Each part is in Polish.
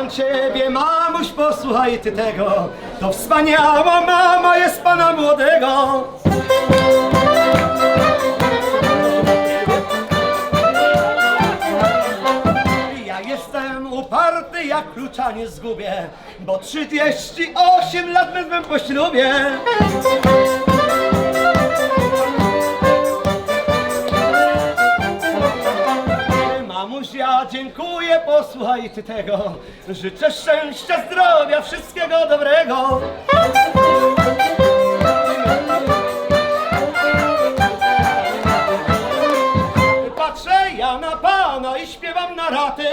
Witam ciebie, mamuś, posłuchaj ty tego. To wspaniała mama jest pana młodego. Ja jestem uparty, jak klucza nie zgubię, bo 38 lat wezmę po ślubie. Posłuchaj ty tego. Życzę szczęścia, zdrowia, wszystkiego dobrego. Patrzę ja na pana i śpiewam na raty.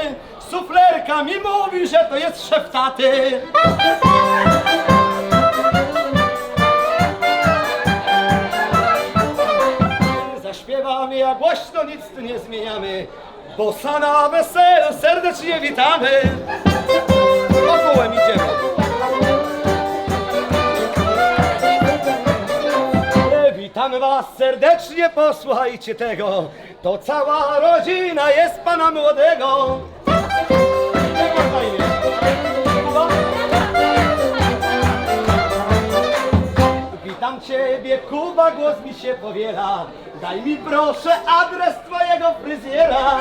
Suflerka mi mówi, że to jest szef taty. Zaśpiewamy, ja głośno nic tu nie zmieniamy. Bo sana weselu serdecznie witamy. Ogółem idziemy. Witamy was serdecznie, posłuchajcie tego. To cała rodzina jest pana młodego. Na? Ciebie, Kuba, głos mi się powiela. Daj mi proszę adres twojego fryzjera.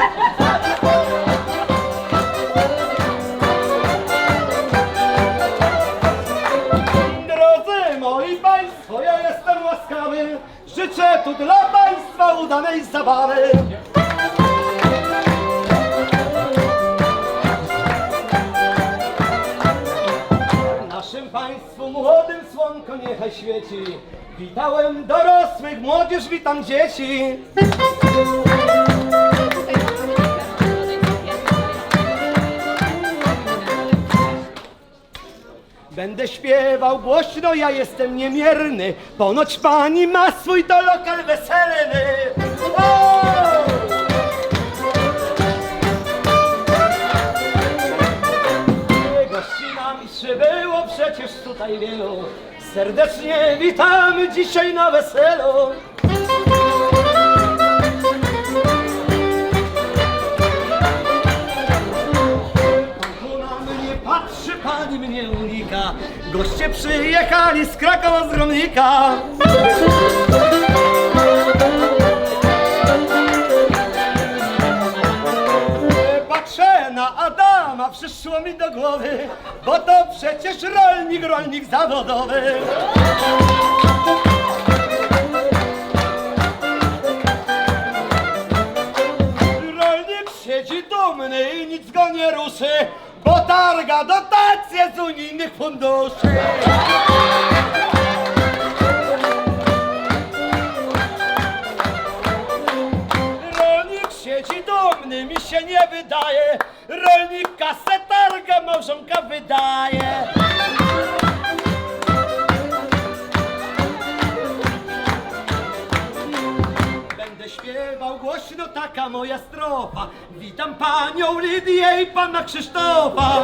Drodzy moi państwo, ja jestem łaskawy. Życzę tu dla państwa udanej zabawy. Naszym państwu młodym słonko niechaj świeci. Witałem dorosłych, młodzież witam dzieci. Będę śpiewał głośno, ja jestem niemierny. Ponoć pani ma swój to lokal weselny. O! Gości nam przybyło przecież tutaj wielu. Serdecznie witamy dzisiaj na weselu. Tu mnie patrzy, pani mnie unika. Goście przyjechali z Krakowa z Gromnika. Patrzę na Adama, przyszło mi do głowy, bo to przecież rolnik, rolnik zawodowy. Rolnik siedzi dumny i nic go nie ruszy, bo targa dotacje z unijnych funduszy. Nie wydaje. Rolnik kasę targa, małżonka wydaje. Będę śpiewał głośno, taka moja strofa. Witam panią Lidię i pana Krzysztofa.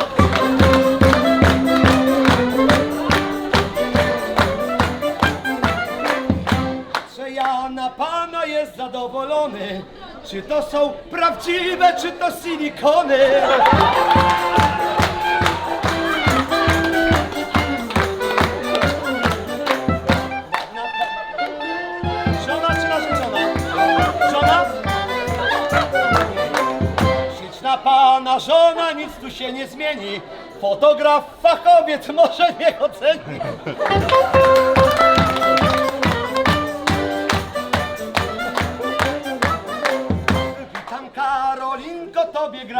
Czy to są prawdziwe, czy to silikony? Żona czy narzeczona? Żona? Śliczna pana żona, nic tu się nie zmieni. Fotograf, fachowiec może nie oceni.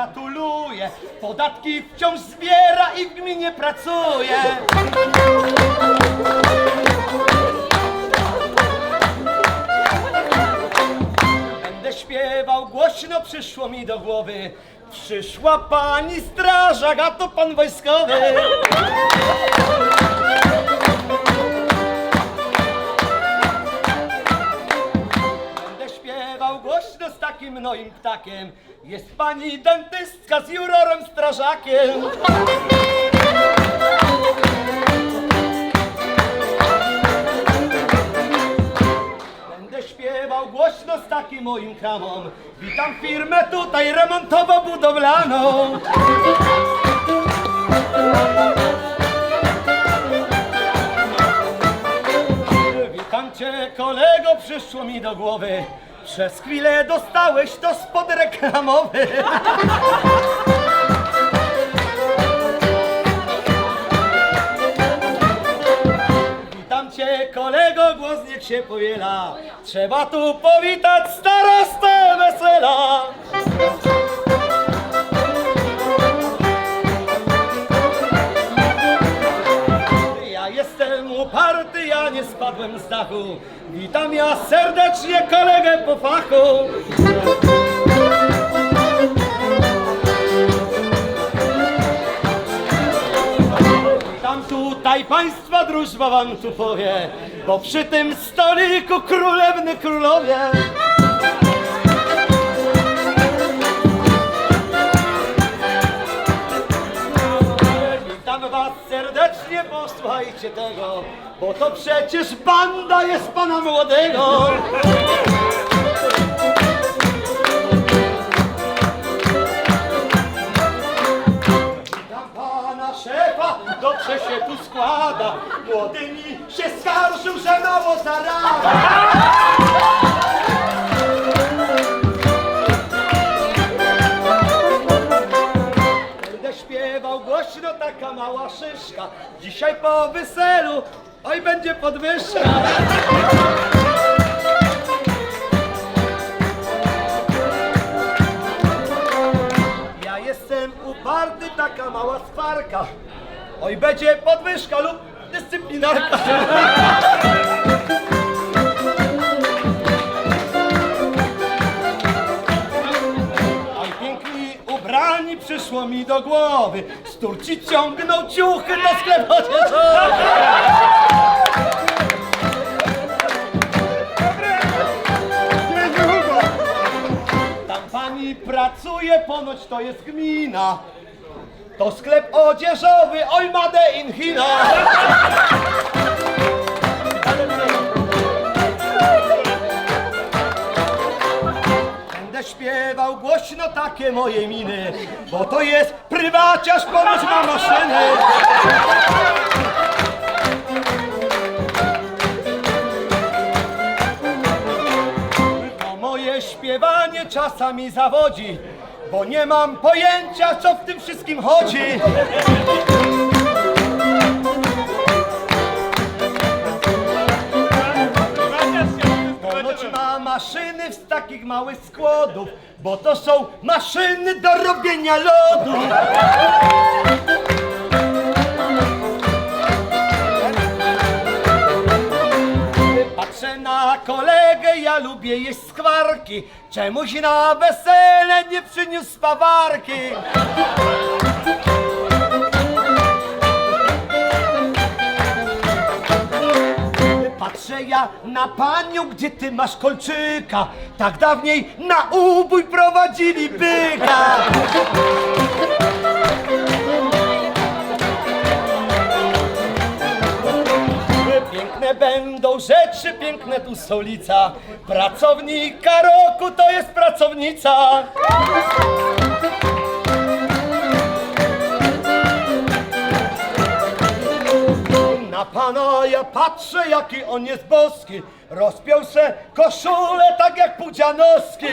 Gratuluję. Podatki wciąż zbiera i w gminie pracuje. Będę śpiewał głośno, przyszło mi do głowy. Przyszła pani strażak, a to pan wojskowy. takim no moim ptakiem jest pani dentystka z jurorem strażakiem. Będę śpiewał głośno z takim moim kramom. Witam firmę tutaj remontowo-budowlaną. Witam cię kolego, przyszło mi do głowy przez chwilę dostałeś to spod reklamowy. Witam cię kolego, głos niech się powiela. Trzeba tu powitać starostę wesela. Spadłem z dachu. Witam ja serdecznie kolegę po fachu. Witam tutaj państwa drużba wam tu powie, bo przy tym stoliku królewny królowie. Posłuchajcie tego, bo to przecież banda jest pana młodego. Witam pana szefa, dobrze się tu składa, młodymi się skarżył, że mało zarabia. Taka mała szyszka. Dzisiaj po weselu, oj będzie podwyżka. Ja jestem uparty, taka mała sparka. Oj będzie podwyżka lub dyscyplinarka. Piękni ubrani przyszło mi do głowy. Sturci ciągnął ciuchy do sklepu. Tam pani pracuje, ponoć to jest gmina. To sklep odzieżowy, oj Made in China. Śpiewał głośno takie moje miny, bo to jest prywaciarz, ponoć ma maszyny. To moje śpiewanie czasami zawodzi, bo nie mam pojęcia, co w tym wszystkim chodzi. Takich małych składów, bo to są maszyny do robienia lodu. Patrzę na kolegę, ja lubię jeść skwarki. Czemuś na wesele nie przyniósł spawarki. Patrzę ja na panią, gdzie ty masz kolczyka. Tak dawniej na ubój prowadzili byka. Piękne będą rzeczy, piękne tu stolica. Pracownika roku to jest pracownica. Pana ja patrzę, jaki on jest boski. Rozpiął se koszulę tak jak Pudzianowski.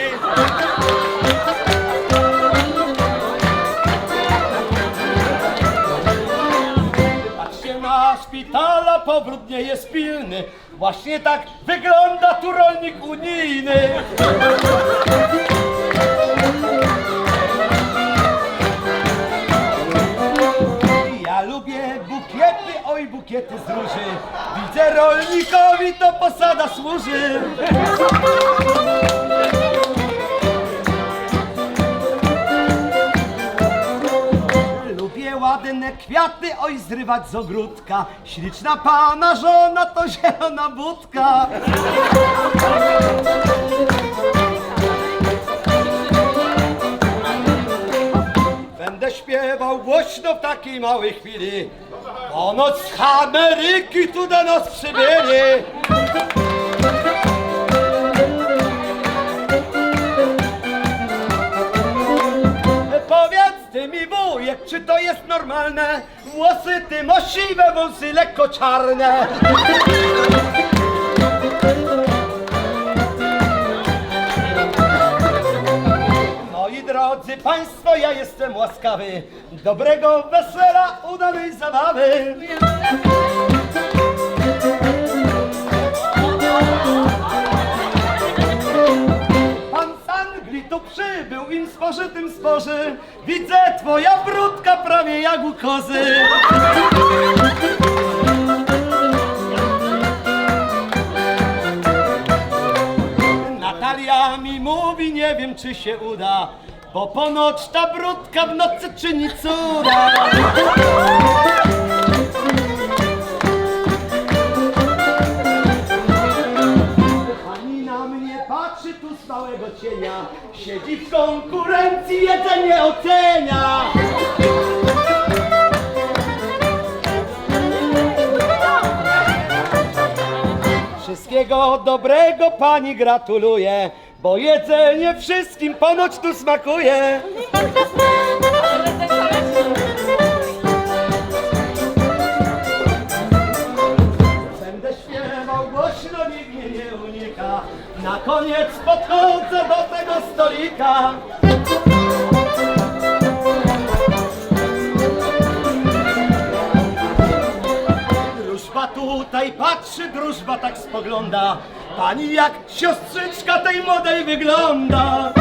Patrzcie na szpitala, powrót nie jest pilny. Właśnie tak wygląda tu rolnik unijny. Bukiety z róży. Widzę rolnikowi to posada służy. Lubię ładne kwiaty, oj zrywać z ogródka. Śliczna pana żona to zielona budka. Będę śpiewał głośno w takiej małej chwili. Ponoć z Ameryki tu do nas przybyli. Powiedz ty mi wujek, czy to jest normalne? Włosy ty ma siwe, wąsy lekko czarne. Drodzy Państwo, ja jestem łaskawy. Dobrego wesela, udanej zabawy. Pan z Anglii tu przybył, im spożytym spoży. Widzę twoja brudka prawie jak u kozy. Natalia mi mówi, nie wiem czy się uda, bo ponoć ta brudka w nocy czyni cuda. Pani na mnie patrzy tu z małego cienia, siedzi w konkurencji, jedzenie ocenia. Wszystkiego dobrego pani gratuluję, bo jedzenie wszystkim ponoć tu smakuje. Będę śpiewał głośno, nikt mnie nie unika. Na koniec podchodzę do tego stolika. Drużba tutaj patrzy, drużba tak spogląda. Pani jak siostrzyczka tej młodej wygląda.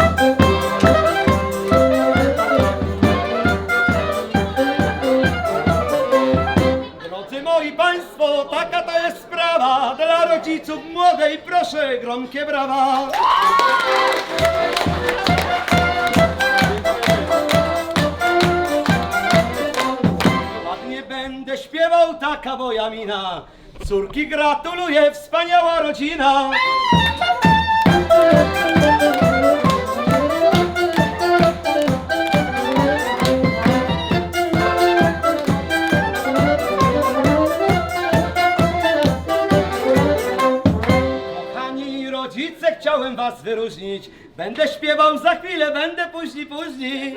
Drodzy moi państwo, taka to jest sprawa. Dla rodziców młodej proszę gromkie brawa. Ładnie będę śpiewał, taka moja mina. Córki gratuluję, wspaniała rodzina. Kochani rodzice, chciałem was wyróżnić. Będę śpiewał za chwilę, będę później, później.